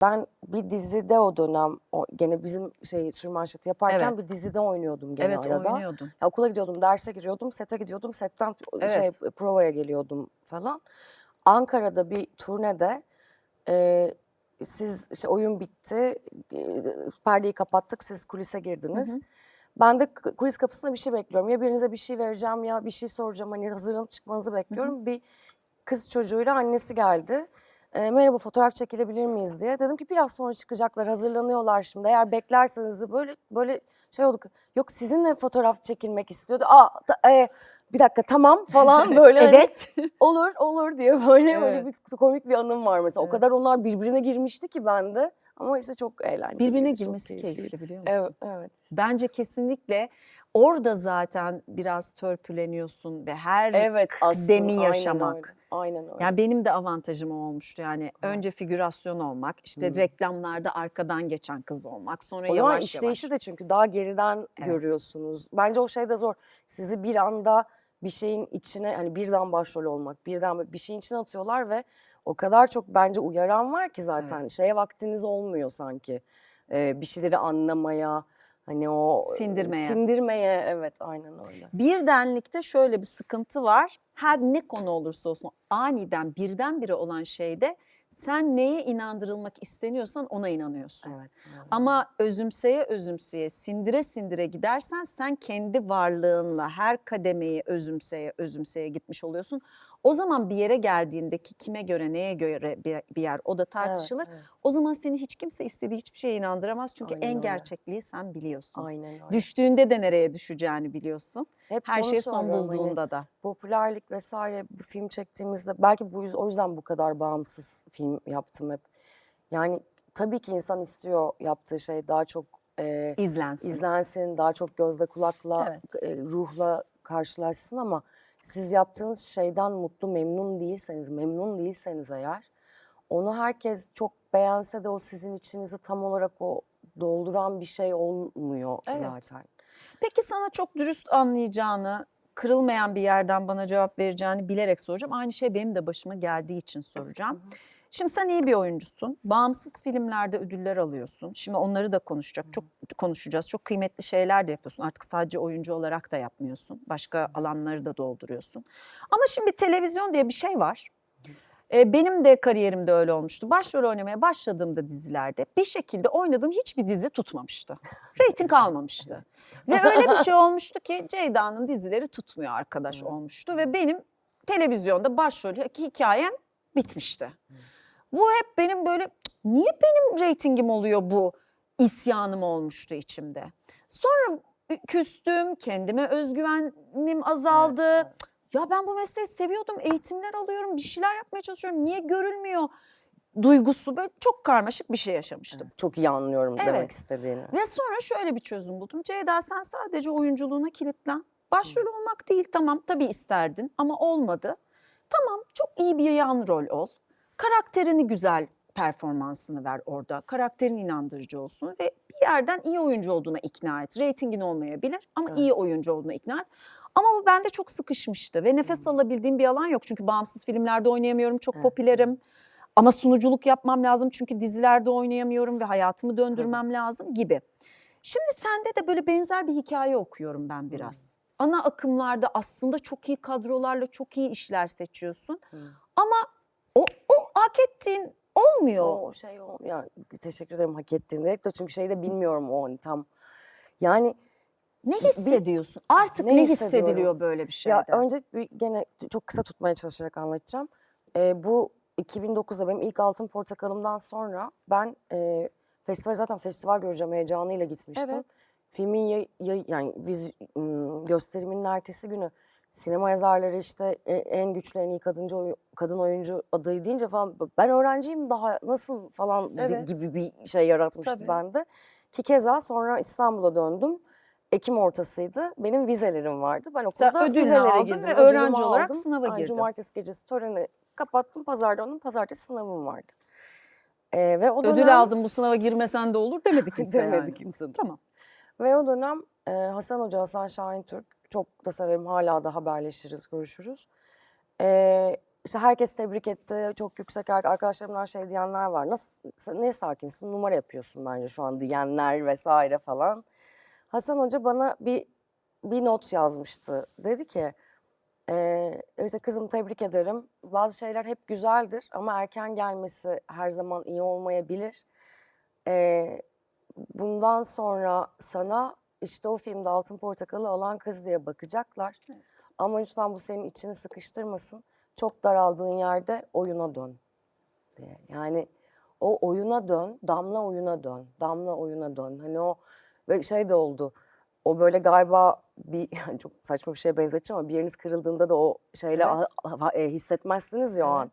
ben bir dizide o dönem o, gene bizim şey sürmanşeti yaparken Evet. bir dizide oynuyordum gene Evet arada. oynuyordun. Ya okula gidiyordum, derse giriyordum, sete gidiyordum, setten şey Evet. provaya geliyordum falan. Ankara'da bir turnede e, siz işte oyun bitti, e, perdeyi kapattık, siz kulise girdiniz. Ben de k- kulis kapısında bir şey bekliyorum. Ya birinize bir şey vereceğim ya bir şey soracağım. Hani hazırlanıp çıkmanızı bekliyorum. Bir kız çocuğuyla annesi geldi. E, merhaba fotoğraf çekilebilir miyiz diye. Dedim ki biraz sonra çıkacaklar hazırlanıyorlar şimdi. Eğer beklerseniz de böyle böyle şey olduk. Yok sizinle fotoğraf çekilmek istiyordu. Aa ta- e, bir dakika tamam falan böyle. hani, Evet. olur olur diye böyle Evet. böyle bir komik bir anım var mesela. O Evet. kadar onlar birbirine girmişti ki bende. Ama işte çok eğlenceli. Birbirine girmesi keyifli biliyor musun? Evet, evet. Bence kesinlikle orada zaten biraz törpüleniyorsun ve her Evet aslında demi yaşamak. Aynen öyle. Yani benim de avantajım o olmuştu yani önce figürasyon olmak işte reklamlarda arkadan geçen kız olmak sonra o zaman yavaş işleyişi yavaş. de çünkü daha geriden Evet. görüyorsunuz. Bence o şey de zor. Sizi bir anda bir şeyin içine hani birden başrol olmak, birden bir şeyin içine atıyorlar ve o kadar çok bence uyaran var ki zaten şeye vaktiniz olmuyor sanki. Ee, bir şeyleri anlamaya, hani o Sindirmeye. Sindirmeye evet aynen öyle. Birdenlikte şöyle bir sıkıntı var. Her ne konu olursa olsun aniden birdenbire olan şeyde sen neye inandırılmak isteniyorsan ona inanıyorsun. Evet. evet. Ama özümseye özümseye, sindire sindire gidersen sen kendi varlığınla her kademeyi özümseye özümseye gitmiş oluyorsun. O zaman bir yere geldiğindeki kime göre neye göre bir, bir yer o da tartışılır. evet. O zaman seni hiç kimse istediği hiçbir şeye inandıramaz. Çünkü Aynen en öyle. gerçekliği sen biliyorsun. Aynen öyle. Düştüğünde de nereye düşeceğini biliyorsun. Hep Her şey son hani bulduğunda da. popülerlik vesaire bir film çektiğimizde belki bu o yüzden bu kadar bağımsız film yaptım hep. Yani tabii ki insan istiyor yaptığı şey daha çok e, izlensin. izlensin, daha çok gözle kulakla, Evet. e, ruhla karşılaşsın ama siz yaptığınız şeyden mutlu, memnun değilseniz, memnun değilseniz eğer onu herkes çok beğense de o sizin içinizi tam olarak o dolduran bir şey olmuyor Evet. zaten. Peki sana çok dürüst anlayacağını, kırılmayan bir yerden bana cevap vereceğini bilerek soracağım. Aynı şey benim de başıma geldiği için soracağım. Şimdi sen iyi bir oyuncusun. Bağımsız filmlerde ödüller alıyorsun. Şimdi onları da konuşacak. Çok konuşacağız. Çok kıymetli şeyler de yapıyorsun. Artık sadece oyuncu olarak da yapmıyorsun. Başka alanları da dolduruyorsun. Ama şimdi televizyon diye bir şey var. Ee, Benim de kariyerimde öyle olmuştu. Başrol oynamaya başladığımda dizilerde bir şekilde oynadığım hiçbir dizi tutmamıştı. Reyting almamıştı. Ve öyle bir şey olmuştu ki Ceyda'nın dizileri tutmuyor arkadaş olmuştu. Ve benim televizyonda başrol hikayem bitmişti. Bu hep benim böyle niye benim reytingim oluyor bu isyanım olmuştu içimde. Sonra küstüm, kendime özgüvenim azaldı. Ya ben bu mesleği seviyordum, eğitimler alıyorum, bir şeyler yapmaya çalışıyorum. Niye görülmüyor duygusu böyle çok karmaşık bir şey yaşamıştım. Çok iyi anlıyorum Evet. demek istediğini. Ve sonra şöyle bir çözüm buldum. Ceyda sen sadece oyunculuğuna kilitlen. Başrol olmak değil tamam tabii isterdin ama olmadı. Tamam çok iyi bir yan rol ol. Karakterini güzel performansını ver orada. Karakterin inandırıcı olsun ve bir yerden iyi oyuncu olduğuna ikna et. Reytingin olmayabilir ama iyi oyuncu olduğuna ikna et. Ama bu bende çok sıkışmıştı ve nefes alabildiğim bir alan yok. Çünkü bağımsız filmlerde oynayamıyorum, çok popülerim. Ama sunuculuk yapmam lazım çünkü dizilerde oynayamıyorum ve hayatımı döndürmem lazım gibi. Şimdi sende de böyle benzer bir hikaye okuyorum ben biraz. Ana akımlarda aslında çok iyi kadrolarla çok iyi işler seçiyorsun. Ama o, o hak ettiğin olmuyor. O şey o ya teşekkür ederim hak ettiğin direkt de çünkü şeyi de bilmiyorum o hani tam. Yani Ne hissediyorsun? Artık Ne ne, hissediliyor böyle bir şeyden? ya önce bir gene çok kısa tutmaya çalışarak anlatacağım. Ee, bu 2009'da benim ilk Altın Portakalım'dan sonra ben e, festival zaten festival göreceğim heyecanıyla gitmiştim. Evet. Filmin yay- yay- yani viz, gösteriminin ertesi günü sinema yazarları işte e- en güçlü en iyi kadıncı oy- kadın oyuncu adayı deyince falan ben öğrenciyim daha nasıl falan Evet. gibi bir şey yaratmıştı Tabii. bende. Ki keza sonra İstanbul'a döndüm. Ekim ortasıydı. Benim vizelerim vardı. Ben Sen okulda ödülünü vizelere aldın girdim. ve öğrenci olarak aldım. sınava Ay, girdin. Cumartesi gecesi töreni kapattım. Pazar döndüm. Pazartesi sınavım vardı. Ee, ve o dönem... Ödül aldım bu sınava girmesen de olur demedi kimse Demedi yani. kimse. Tamam. Ve o dönem e, Hasan Hoca, Hasan Şahin Türk çok da severim. Hala da haberleşiriz, görüşürüz. E, işte herkes tebrik etti. Çok yüksek ar- arkadaşlarımdan şey diyenler var. Nasıl niye sakinsin? Numara yapıyorsun bence şu an diyenler vesaire falan. Hasan Hoca bana bir bir not yazmıştı. Dedi ki ee, işte kızım tebrik ederim. Bazı şeyler hep güzeldir ama erken gelmesi her zaman iyi olmayabilir. Ee, bundan sonra sana işte o filmde Altın Portakalı alan kız diye bakacaklar. Ama lütfen bu senin içini sıkıştırmasın. Çok daraldığın yerde oyuna dön diye. Yani o oyuna dön, damla oyuna dön, damla oyuna dön. Hani o ve şey de oldu. O böyle galiba bir yani çok saçma bir şeye benzeteceğim ama bir yeriniz kırıldığında da o şeyle Evet. e, hissetmezsiniz ya o Evet. an.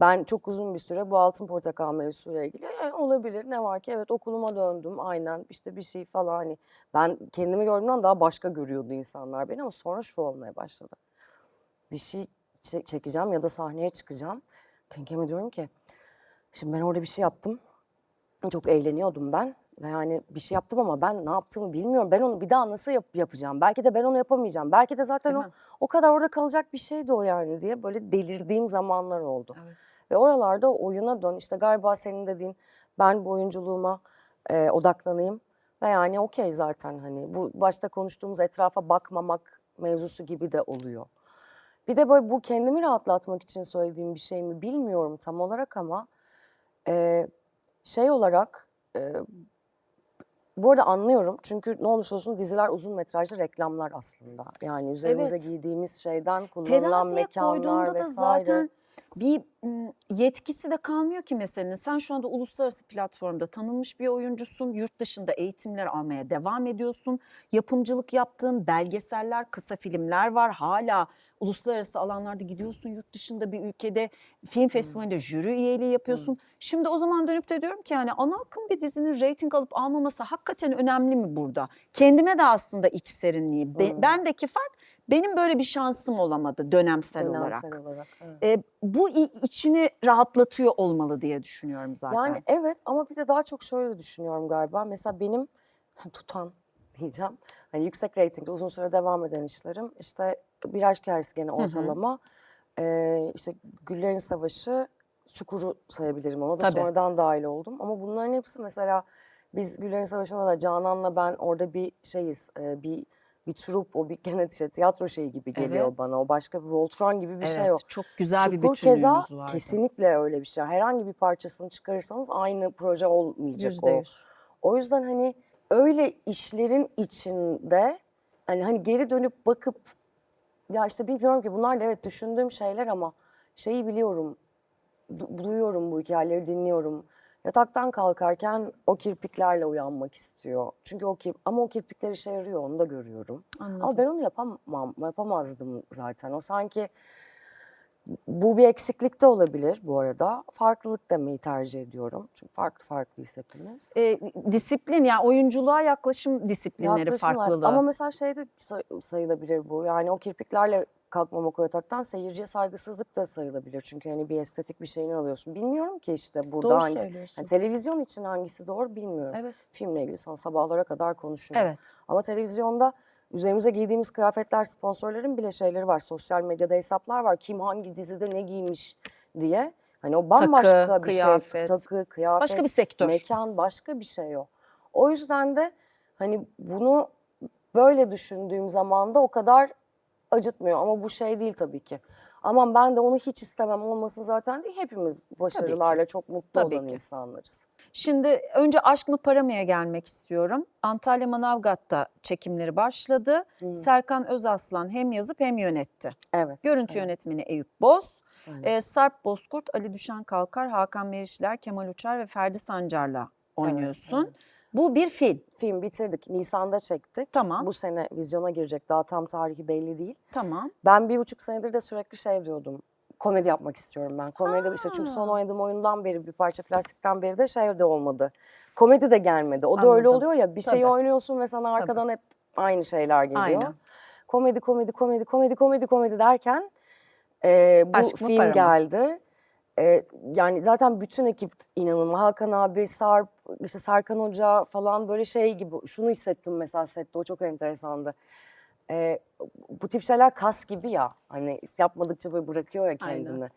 Ben çok uzun bir süre bu altın portakal mevzusuyla ilgili "E, olabilir ne var ki evet okuluma döndüm aynen işte bir şey falan hani ben kendimi gördüğümden daha başka görüyordu insanlar beni ama sonra şu olmaya başladı. Bir şey çe- çekeceğim ya da sahneye çıkacağım. Kenkeme diyorum ki şimdi ben orada bir şey yaptım. Çok eğleniyordum ben ve yani bir şey yaptım ama ben ne yaptığımı bilmiyorum. Ben onu bir daha nasıl yap- yapacağım? Belki de ben onu yapamayacağım. Belki de zaten Değil o mi? o kadar orada kalacak bir şeydi o yani diye böyle delirdiğim zamanlar oldu. Evet. Ve oralarda oyuna dön. İşte galiba senin dediğin ben bu oyunculuğuma e, odaklanayım. Ve yani okey zaten hani bu başta konuştuğumuz etrafa bakmamak mevzusu gibi de oluyor. Bir de böyle bu kendimi rahatlatmak için söylediğim bir şey mi bilmiyorum tam olarak ama e, şey olarak e, bu arada anlıyorum çünkü ne olursa olsun diziler uzun metrajlı reklamlar aslında. Yani üzerimize Evet. giydiğimiz şeyden kullanılan Teraziye mekanlar koyduğunda da vesaire. zaten bir yetkisi de kalmıyor ki meselenin. Sen şu anda uluslararası platformda tanınmış bir oyuncusun. Yurt dışında eğitimler almaya devam ediyorsun. Yapımcılık yaptığın belgeseller, kısa filmler var. Hala uluslararası alanlarda gidiyorsun. Yurt dışında bir ülkede film festivalinde jüri üyeliği yapıyorsun. Şimdi o zaman dönüp de diyorum ki yani ana akım bir dizinin reyting alıp almaması hakikaten önemli mi burada? Kendime de aslında iç serinliği. Be- bendeki fark benim böyle bir şansım olamadı dönemsel, olarak. Dönemsel olarak. evet. E, bu içini rahatlatıyor olmalı diye düşünüyorum zaten. Yani evet ama bir de daha çok şöyle de düşünüyorum galiba. Mesela benim tutan diyeceğim. Hani yüksek reytingde uzun süre devam eden işlerim. işte bir aşk hikayesi gene ortalama. Ee, işte Güllerin Savaşı, Çukur'u sayabilirim ona da sonradan dahil oldum. Ama bunların hepsi mesela biz Güllerin Savaşı'nda da Canan'la ben orada bir şeyiz. e, bir bir trup, o bir gene işte tiyatro şeyi gibi geliyor Evet. bana. O başka bir Voltron gibi bir evet, şey o. çok güzel bir Çukur bütünlüğünüz keza vardı. kesinlikle öyle bir şey. Herhangi bir parçasını çıkarırsanız aynı proje olmayacak Yüzde o. yüz. O yüzden hani öyle işlerin içinde hani hani geri dönüp bakıp ya işte bilmiyorum ki bunlar da evet düşündüğüm şeyler ama şeyi biliyorum. du- duyuyorum bu hikayeleri dinliyorum. Yataktan kalkarken o kirpiklerle uyanmak istiyor. Çünkü o kir ama o kirpikler işe yarıyor onu da görüyorum. Anladım. Ama ben onu yapamam, yapamazdım zaten. O sanki bu bir eksiklik de olabilir bu arada. Farklılık demeyi tercih ediyorum. Çünkü farklı farklıyız hepimiz. E, disiplin yani oyunculuğa yaklaşım disiplinleri Yaklaşım var. farklılığı. Ama mesela şey de say- sayılabilir bu. Yani o kirpiklerle kalkmamak o yataktan seyirciye saygısızlık da sayılabilir. Çünkü hani bir estetik bir şeyini alıyorsun. Bilmiyorum ki işte burada Doğru hangisi. Yani televizyon için hangisi doğru bilmiyorum. Evet. Filmle ilgili sana sabahlara kadar konuşuyorum. Evet. Ama televizyonda üzerimize giydiğimiz kıyafetler sponsorların bile şeyleri var. Sosyal medyada hesaplar var. Kim hangi dizide ne giymiş diye. Hani o bambaşka Takı, bir kıyafet. şey. Takı, kıyafet. Başka bir sektör. Mekan başka bir şey o. O yüzden de hani bunu böyle düşündüğüm zaman da o kadar acıtmıyor. Ama bu şey değil tabii ki. Aman ben de onu hiç istemem olmasın zaten değil. Hepimiz başarılarla çok mutlu Tabii olan ki. insanlarız. Şimdi önce Aşk mı Para mı'ya gelmek istiyorum. Antalya Manavgat'ta çekimleri başladı. Serkan Özaslan hem yazıp hem yönetti. Evet. Görüntü yönetmeni Eyüp Boz. Aynen. Ee, Sarp Bozkurt, Ali Düşen Kalkar, Hakan Merişler, Kemal Uçar ve Ferdi Sancar'la oynuyorsun. Bu bir film. Film bitirdik. Nisan'da çektik. Tamam. Bu sene vizyona girecek. Daha tam tarihi belli değil. Tamam. Ben bir buçuk senedir de sürekli şey diyordum. Komedi yapmak istiyorum ben. Komedi işte çünkü son oynadığım oyundan beri bir parça plastikten beri de şey de olmadı. Komedi de gelmedi. O da öyle Anladım. oluyor ya bir Tabii. oynuyorsun ve sana arkadan hep aynı şeyler geliyor. Aynen. Komedi komedi komedi komedi komedi komedi derken e, bu Aşk film geldi. E, yani zaten bütün ekip inanılmaz. Hakan abi, Sarp, işte Serkan Hoca falan böyle şey gibi. Şunu hissettim mesela sette o çok enteresandı. e, bu tip şeyler kas gibi ya. Hani yapmadıkça böyle bırakıyor ya Aynen. kendini.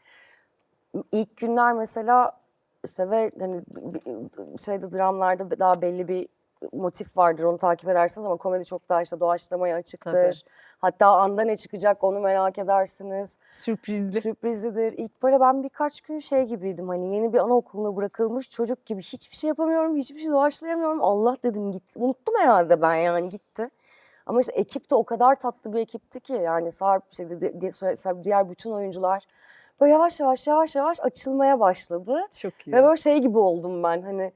İlk günler mesela işte ve hani şeyde dramlarda daha belli bir motif vardır onu takip edersiniz ama komedi çok daha işte doğaçlamaya açıktır. Tabii. Hatta anda ne çıkacak onu merak edersiniz. Sürprizli. Sürprizlidir. İlk böyle ben birkaç gün şey gibiydim hani yeni bir anaokuluna bırakılmış çocuk gibi hiçbir şey yapamıyorum, hiçbir şey doğaçlayamıyorum. Allah dedim gitti. Unuttum herhalde ben yani gitti. Ama işte ekip de o kadar tatlı bir ekipti ki yani Sarp, işte diğer bütün oyuncular böyle yavaş yavaş yavaş yavaş açılmaya başladı. Çok iyi. Ve böyle şey gibi oldum ben hani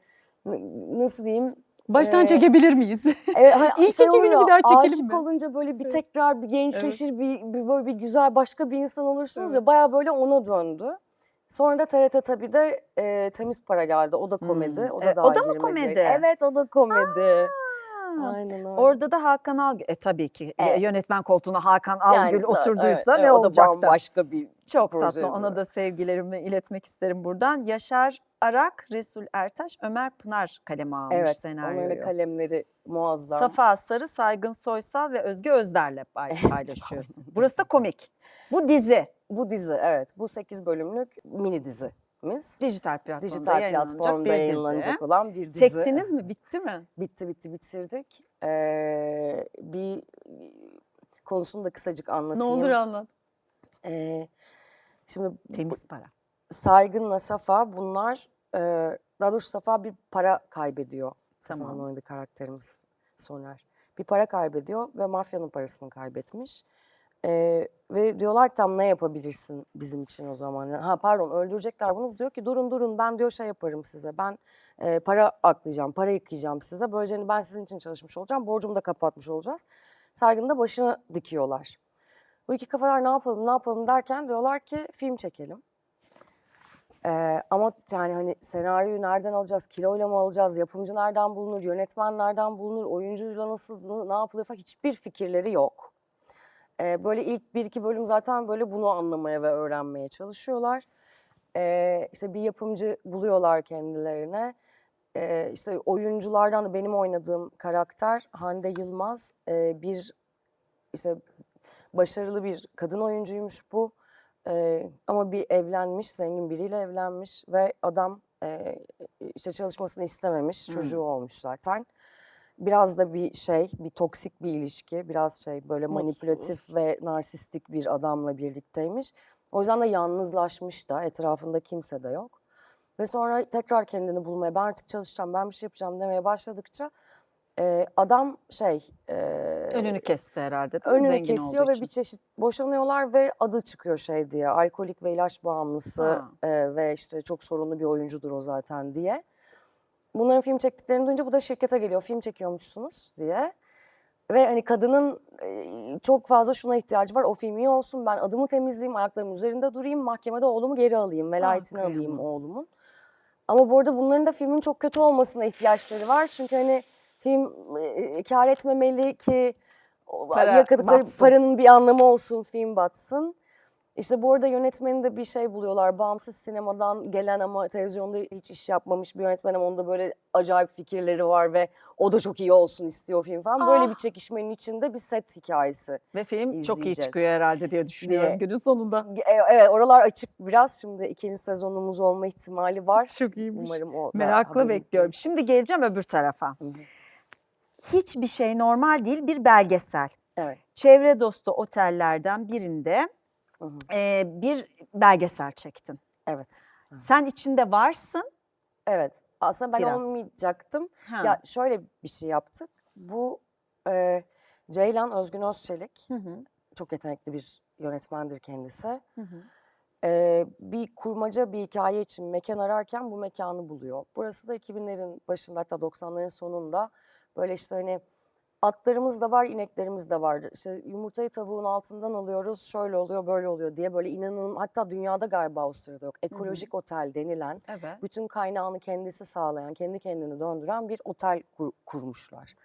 nasıl diyeyim Baştan Ee, çekebilir miyiz? Evet, hani İlk şey iki günü bir daha çekelim aşık mi? olunca böyle bir tekrar bir gençleşir, bir, bir böyle bir güzel başka bir insan olursunuz Evet. ya baya böyle ona döndü. Sonra da TRT tabii de e, Temiz Para geldi. O da komedi. O da E, daha o da mı komedi? Evet o da komedi. Ha. Aynen öyle. Orada da Hakan Algül, e tabii ki Evet. yönetmen koltuğuna Hakan Yani Algül ta- oturduysa evet, ne evet, olacaktı? O da bambaşka bir Çok tatlı. Ona bu. da sevgilerimi iletmek isterim buradan. Yaşar Arak, Resul Ertaş, Ömer Pınar kaleme almış Evet senaryoyu. onların kalemleri muazzam. Safa Sarı, Saygın Soysal ve Özge Özder'le pay- paylaşıyorsun. Burası da komik. Bu dizi. Bu dizi evet bu 8 bölümlük mini dizimiz. Dijital platformda Dijital yayınlanacak platformda bir dizi. yayınlanacak olan bir dizi. Çektiniz mi? Bitti mi? Bitti bitti bitirdik. Ee, bir konusunu da kısacık Ne anlatayım. olur anlat. Ee, şimdi Temiz para. Saygın'la Safa bunlar, e, daha doğrusu Safa bir para kaybediyor. Safa'nın Tamam. oynadığı karakterimiz Soner. Bir para kaybediyor ve mafyanın parasını kaybetmiş. Ee, ve diyorlar ki, tam ne yapabilirsin bizim için o zaman? Ha pardon öldürecekler bunu. Diyor ki durun durun ben diyor şey yaparım size. Ben e, para aklayacağım, para yıkayacağım size. Böylece hani ben sizin için çalışmış olacağım. Borcumu da kapatmış olacağız. Saygın da başını dikiyorlar. Bu iki kafalar ne yapalım ne yapalım derken diyorlar ki film çekelim. Ee, ama yani hani senaryoyu nereden alacağız, kiloyla mı alacağız, yapımcı nereden bulunur, yönetmen nereden bulunur, oyuncuyla nasıl, ne yapılır falan hiçbir fikirleri yok. Ee, böyle ilk bir iki bölüm zaten böyle bunu anlamaya ve öğrenmeye çalışıyorlar. Ee, işte bir yapımcı buluyorlar kendilerine. Ee, işte oyunculardan da benim oynadığım karakter Hande Yılmaz e, bir işte başarılı bir kadın oyuncuymuş bu. Ee, ama bir evlenmiş, zengin biriyle evlenmiş ve adam e, işte çalışmasını istememiş, çocuğu olmuş zaten. Biraz da bir şey, bir toksik bir ilişki, biraz şey böyle manipülatif ve narsistik bir adamla birlikteymiş. O yüzden de yalnızlaşmış da, etrafında kimse de yok. Ve sonra tekrar kendini bulmaya, ben artık çalışacağım, ben bir şey yapacağım demeye başladıkça e, adam şey... e, Önünü kesti herhalde. önünü Zengin kesiyor ve için. bir çeşit boşanıyorlar ve adı çıkıyor şey diye alkolik ve ilaç bağımlısı Ha. e, ve işte çok sorunlu bir oyuncudur o zaten diye. Bunların film çektiklerini duyunca bu da şirkete geliyor film çekiyormuşsunuz diye. Ve hani kadının e, çok fazla şuna ihtiyacı var. O film iyi olsun ben adımı temizleyeyim, ayaklarımın üzerinde durayım, mahkemede oğlumu geri alayım, velayetini alayım kıyamam. oğlumun. Ama bu arada bunların da filmin çok kötü olmasına ihtiyaçları var. Çünkü hani film e, kar etmemeli ki Para yakaladıkları batsın. paranın bir anlamı olsun, film batsın. İşte bu arada yönetmeni de bir şey buluyorlar. Bağımsız sinemadan gelen ama televizyonda hiç iş yapmamış bir yönetmen ama onda böyle acayip fikirleri var ve o da çok iyi olsun istiyor film falan. Böyle Ah. bir çekişmenin içinde bir set hikayesi. Ve film çok iyi çıkıyor herhalde diye düşünüyorum Diye. günün sonunda. E, Evet oralar açık biraz. Şimdi ikinci sezonumuz olma ihtimali var. Çok iyiymiş. Umarım o Merakla bekliyorum. Şimdi geleceğim öbür tarafa. hı. Hiçbir şey normal değil bir belgesel. Evet. Çevre dostu otellerden birinde Hı hı. e, bir belgesel çektin. Evet. Sen içinde varsın. Evet. Aslında ben Biraz. olmayacaktım. Ha. Ya şöyle bir şey yaptık. Bu e, Ceylan Özgün Özçelik Hı hı, çok yetenekli bir yönetmendir kendisi. hı hı. E, bir kurmaca bir hikaye için mekan ararken bu mekanı buluyor. Burası da 2000'lerin başında hatta 90'ların sonunda böyle işte hani atlarımız da var, ineklerimiz de var. İşte yumurtayı tavuğun altından alıyoruz, şöyle oluyor, böyle oluyor diye böyle inanın hatta dünyada galiba o sırada yok. Ekolojik otel denilen Evet. bütün kaynağını kendisi sağlayan, kendi kendini döndüren bir otel kur- kurmuşlar.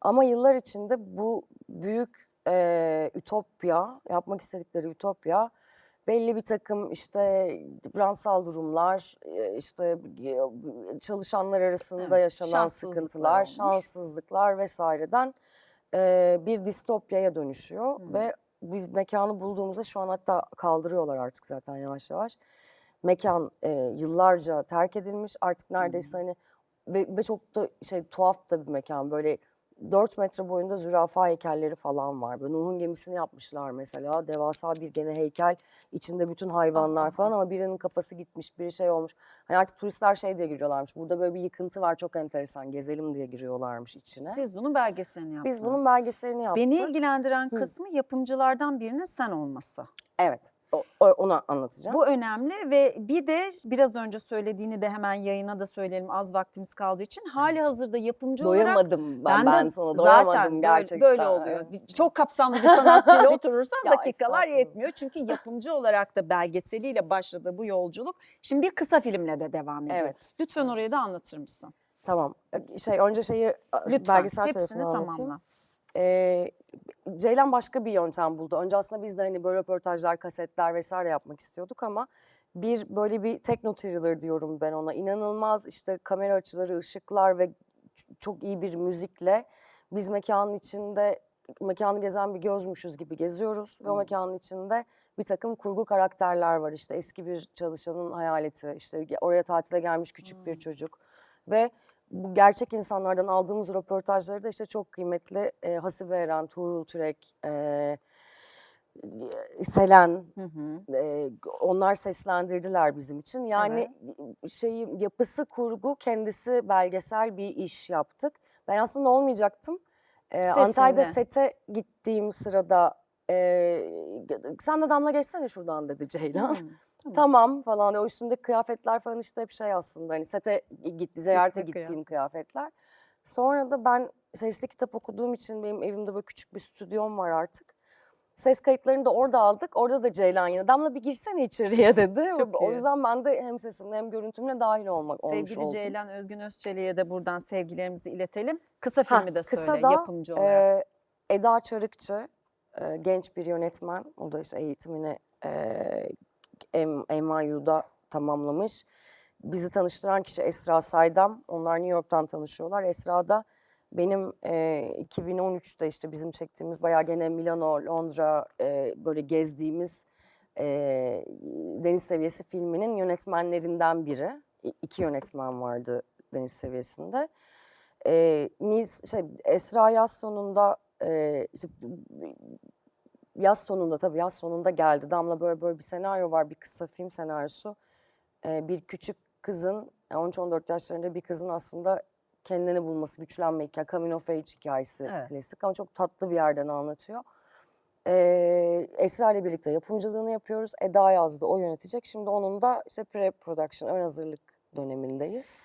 Ama yıllar içinde bu büyük e, ütopya, yapmak istedikleri ütopya belli bir takım işte ransal durumlar, e, işte çalışanlar arasında Evet, yaşanan şanssızlıklar sıkıntılar, olmuş. şanssızlıklar vesaireden e, bir distopyaya dönüşüyor ve biz mekanı bulduğumuzda şu an hatta kaldırıyorlar artık zaten yavaş yavaş. Mekan e, yıllarca terk edilmiş artık neredeyse hani ve, ve çok da şey tuhaf da bir mekan böyle 4 metre boyunda zürafa heykelleri falan var. Böyle Nuh'un gemisini yapmışlar mesela. Devasa bir gene heykel. içinde bütün hayvanlar falan ama birinin kafası gitmiş, bir şey olmuş. Hani artık turistler şey diye giriyorlarmış. Burada böyle bir yıkıntı var çok enteresan. Gezelim diye giriyorlarmış içine. Siz bunun belgeselini yaptınız. Biz bunun belgeselini yaptık. Beni ilgilendiren kısmı yapımcılardan birinin sen olması. Evet. Onu anlatacağım. Bu önemli ve bir de biraz önce söylediğini de hemen yayına da söyleyelim az vaktimiz kaldığı için. Hali hazırda yapımcı olarak doyamadım ben, ben, de sana doyamadım zaten gerçekten. böyle oluyor. Çok kapsamlı bir sanatçıyla oturursan Ya dakikalar yetmiyor. Çünkü yapımcı olarak da belgeseliyle başladı bu yolculuk. Şimdi bir kısa filmle de devam ediyor. Evet. Lütfen orayı da anlatır mısın? Tamam. Şey önce şeyi Lütfen belgesel hepsini tarafını anlatayım. tamamla. Ee, Ceylan başka bir yöntem buldu. Önce aslında biz de hani böyle röportajlar, kasetler vesaire yapmak istiyorduk ama bir böyle bir techno thriller diyorum ben ona. İnanılmaz işte kamera açıları, ışıklar ve çok iyi bir müzikle biz mekanın içinde mekanı gezen bir gözmüşüz gibi geziyoruz ve o mekanın içinde bir takım kurgu karakterler var. İşte eski bir çalışanın hayaleti, işte oraya tatile gelmiş küçük bir çocuk ve bu gerçek insanlardan aldığımız röportajları da işte çok kıymetli e, Hasibe Eren, Tuğrul Türek, e, Selen, Hı hı. e, onlar seslendirdiler bizim için. Yani şeyi yapısı kurgu kendisi belgesel bir iş yaptık. Ben aslında olmayacaktım. E, Antalya'da sete gittiğim sırada e, sen de Damla geçsene şuradan dedi Ceylan. Hı, tamam. Tamam falan. O üstümdeki kıyafetler falan işte hep şey aslında hani sete gitti, ziyarete Gitme gittiğim kıyafetler. Sonra da ben sesli kitap okuduğum için benim evimde böyle küçük bir stüdyom var artık. Ses kayıtlarını da orada aldık. Orada da Ceylan yine. Damla bir girsene içeriye dedi. Çok o iyi. yüzden ben de hem sesimle hem görüntümle dahil olmak olmuş Sevgili oldum. Ceylan Özgün Özçelik'e de buradan sevgilerimizi iletelim. Kısa Ha, filmi de söyle kısa da, yapımcı olarak. e, Eda Çarıkçı, e, genç bir yönetmen. O da işte eğitimini e, NYU'da tamamlamış. Bizi tanıştıran kişi Esra Saydam. Onlar New York'tan tanışıyorlar. Esra da benim e, 2013'te işte bizim çektiğimiz bayağı gene Milano, Londra e, böyle gezdiğimiz e, Deniz Seviyesi filminin yönetmenlerinden biri. İ- iki yönetmen vardı Deniz Seviyesi'nde. E, Nis, şey, Esra yaz sonunda e, işte, yaz sonunda tabii yaz sonunda geldi. Damla böyle böyle bir senaryo var, bir kısa film senaryosu. Ee, bir küçük kızın, yani 13-14 yaşlarında bir kızın aslında kendini bulması, güçlenme hikayesi, coming of age hikayesi Evet. klasik ama çok tatlı bir yerden anlatıyor. Ee, Esra ile birlikte yapımcılığını yapıyoruz. Eda yazdı, o yönetecek. Şimdi onun da işte pre-production, ön hazırlık dönemindeyiz.